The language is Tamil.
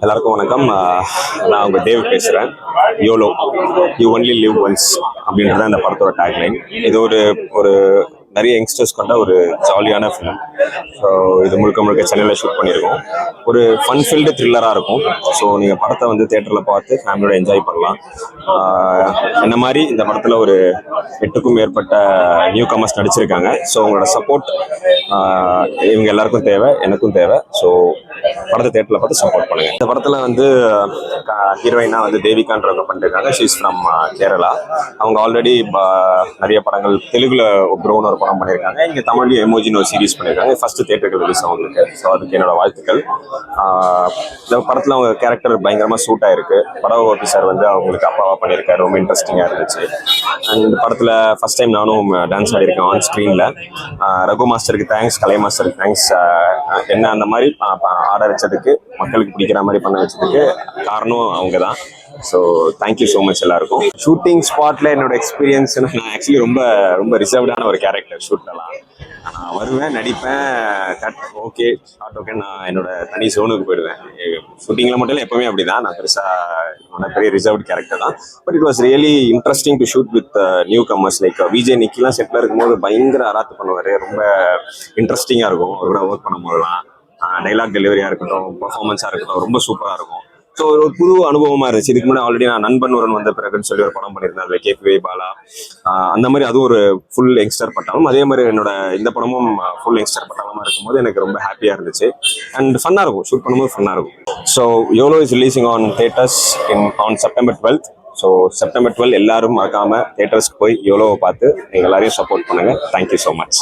எல்லாருக்கும் வணக்கம். நான் உங்க தேவ் பேசுறேன். YOLO you only live once அப்படின்றது அந்த படத்தோட டேக்லைன் இது ஒரு ஒரு நிறைய யங்ஸ்டர்ஸ் கொண்ட ஒரு ஜாலியான ஃபிலிம் ஸோ இது முழுக்க முழுக்க சென்னையில் ஷூட் பண்ணியிருக்கோம். ஒரு ஃபன் ஃபில்டு த்ரில்லராக இருக்கும். ஸோ நீங்கள் படத்தை வந்து தேட்டரில் பார்த்து ஃபேமிலியோட என்ஜாய் பண்ணலாம். ஆஹ் என்ன மாதிரி இந்த படத்தில் ஒரு எட்டுக்கும் மேற்பட்ட நியூ கமர்ஸ் நடிச்சிருக்காங்க. ஸோ உங்களோட சப்போர்ட் இவங்க எல்லாருக்கும் தேவை எனக்கும் தேவை. ஸோ படத்தை தேட்டரில் பார்த்து சப்போர்ட் பண்ணுங்க. இந்த படத்தில் வந்து ஹீரோயினா வந்து தேவிகான்றவங்க பண்ணிருக்காங்க. ஷீஸ் ஃப்ரம் கேரளா அவங்க ஆல்ரெடி நிறைய படங்கள் தெலுங்குல ப்ரோனர் ஒரு படம் பண்ணியிருக்காங்க. இங்கே தமிழ்லேயே எமோஜின்னு ஒரு சீரிஸ் பண்ணியிருக்காங்க. ஃபர்ஸ்ட் தேட்டருக்கு ரிலீஸ் அவங்களுக்கு. ஸோ அதுக்கு என்னோட வாழ்த்துக்கள். இந்த படத்தில் அவங்க கேரக்டர் பயங்கரமாக சூட் ஆயிருக்கு. படம் சார் வந்து அவங்களுக்கு அப்பாவா பண்ணியிருக்காரு. ரொம்ப இன்ட்ரெஸ்டிங்காக இருந்துச்சு. அண்ட் இந்த படத்தில் ஃபர்ஸ்ட் டைம் நானும் டான்ஸ் ஆடியிருக்கேன் ஆன் ஸ்க்ரீனில் ரகு மாஸ்டருக்கு தேங்க்ஸ் கலை மாஸ்டருக்கு தேங்க்ஸ் என்ன அந்த மாதிரி ஆட வச்சதுக்கு மக்களுக்கு பிடிக்கிற மாதிரி பண்ண வச்சதுக்கு காரணம் அவங்க தான் so thank you so much எல்லாருக்கும். ஷூட்டிங் ஸ்பாட்ல என்னோட எக்ஸ்பீரியன்ஸ் நான் ஆக்சுவலி ரொம்ப ரொம்ப ரிசர்வ்டான ஒரு கேரக்டர் ஷூட்லலாம் நான் வருவேன் நடிப்பேன் கட் ஓகே ஷார்ட் ஓகே நான் என்னோட தனி சோனுக்கு போயிடுவேன். ஷூட்டிங்கில் மட்டும் இல்லை எப்பவுமே அப்படிதான். நான் பெருசாக என்னோட பெரிய ரிசர்வ்ட் கேரக்டர் தான். But it was really interesting to shoot with newcomers like Vijay நிக்கிலாம் செட்டில் இருக்கும்போது பயங்கர அராத்து பண்ணுவார். ரொம்ப இன்ட்ரெஸ்டிங்காக இருக்கும். அவரோட ஒர்க் பண்ணும்போதெல்லாம். டைலாக் டெலிவரியாக இருக்கட்டும் பர்ஃபார்மன்ஸாக இருக்கட்டும் ரொம்ப சூப்பராக இருக்கும். ஸோ ஒரு புது அனுபவமா இருந்துச்சு. இதுக்கு முன்னாடி ஆல்ரெடி நான் நண்பன் ஒருவன் வந்த பிறகுன்னு சொல்லி ஒரு படம் பண்ணியிருந்தேன் கே கேபி பாலா. அந்த மாதிரி அதுவும் ஒரு ஃபுல் யங்ஸ்டர் பட்டாலும் அதே மாதிரி என்னோட இந்த படமும் ஃபுல் யங்ஸ்டர் பட்டாலமா இருக்கும்போது எனக்கு ரொம்ப ஹாப்பியா இருந்துச்சு. அண்ட் ஃபன்னா இருக்கும். ஷூட் பண்ணும்போது ஃபன்னா இருக்கும். So YOLO is releasing on theatres in on September twelfth so September twelve எல்லாரும் மறக்காம தேட்டர்ஸ்க்கு போய் யோலோவை பார்த்து எங்கள் எல்லாரையும் சப்போர்ட் பண்ணுங்க. Thank you so much